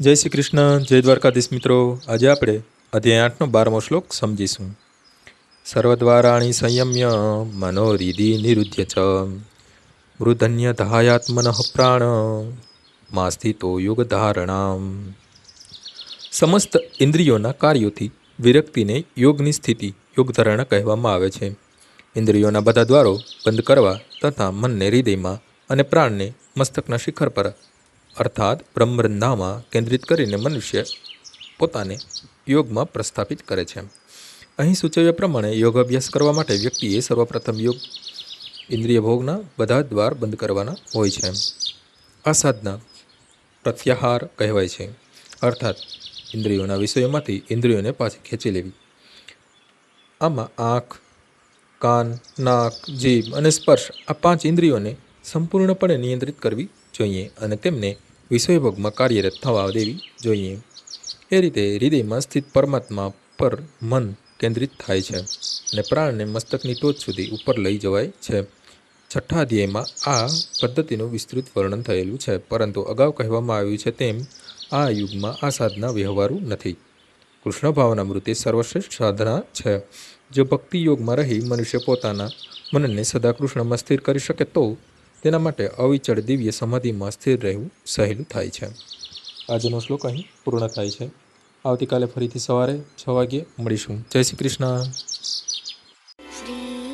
જય શ્રી કૃષ્ણ, જય દ્વારકાધીશ મિત્રો. આજે આપણે અધ્યાય આઠનો બારમો શ્લોક સમજીશું. સર્વદ્વારાણી સંયમ્ય મનોરિધિ નિરુદ્ય ચ. મૃધન્ય ધહાયાત્મન પ્રાણ. માસ્થિતો યોગ ધારણામ સમસ્ત ઇન્દ્રિયોના કાર્યોથી વિરક્તિને યોગની સ્થિતિ, યોગધારણા કહેવામાં આવે છે. ઇન્દ્રિયોના બધા દ્વારો બંધ કરવા તથા મનને હૃદયમાં અને પ્રાણને મસ્તકના શિખર પર અર્થાત બ્રહ્મરંધામાં કેન્દ્રિત કરીને મનુષ્ય પોતાને યોગમાં પ્રસ્થાપિત કરે છે. અહીં સૂચવ્યા પ્રમાણે યોગ અભ્યાસ કરવા માટે વ્યક્તિએ સર્વપ્રથમ યોગ ઇન્દ્રિય ભોગના બધા દ્વાર બંધ કરવાના હોય છે. આ સાધના પ્રત્યાહાર કહેવાય છે. અર્થાત ઇન્દ્રિયોના વિષયોમાંથી ઇન્દ્રિયોને પાછી ખેંચી લેવી. આમાં આંખ, કાન, નાક, જીભ અને સ્પર્શ આ પાંચ ઇન્દ્રિયોને સંપૂર્ણપણે નિયંત્રિત કરવી જોઈએ અને તેમને વિષયભોગમાં કાર્યરત થવા દેવી જોઈએ. એ રીતે હૃદયમાં સ્થિત પરમાત્મા પર મન કેન્દ્રિત થાય છે અને પ્રાણને મસ્તકની ટોચ સુધી ઉપર લઈ જવાય છે. છઠ્ઠા અધ્યાયમાં આ પદ્ધતિનું વિસ્તૃત વર્ણન થયેલું છે, પરંતુ અગાઉ કહેવામાં આવ્યું છે તેમ આ યુગમાં આ સાધના વ્યવહારુ નથી. કૃષ્ણ ભાવના મૃત્યુ સર્વશ્રેષ્ઠ સાધના છે. જો ભક્તિ યોગમાં રહી મનુષ્ય પોતાના મનને સદા કૃષ્ણમાં સ્થિર કરી શકે તો તેના માટે અવિચળ દિવ્ય સમાધિમાં સ્થિર રહેવું સહેલું થાય છે. આજનો શ્લોક અહીં પૂર્ણ થાય છે. આવતીકાલે ફરીથી સવારે છ વાગ્યે મળીશું. જય શ્રી કૃષ્ણ. શ્રી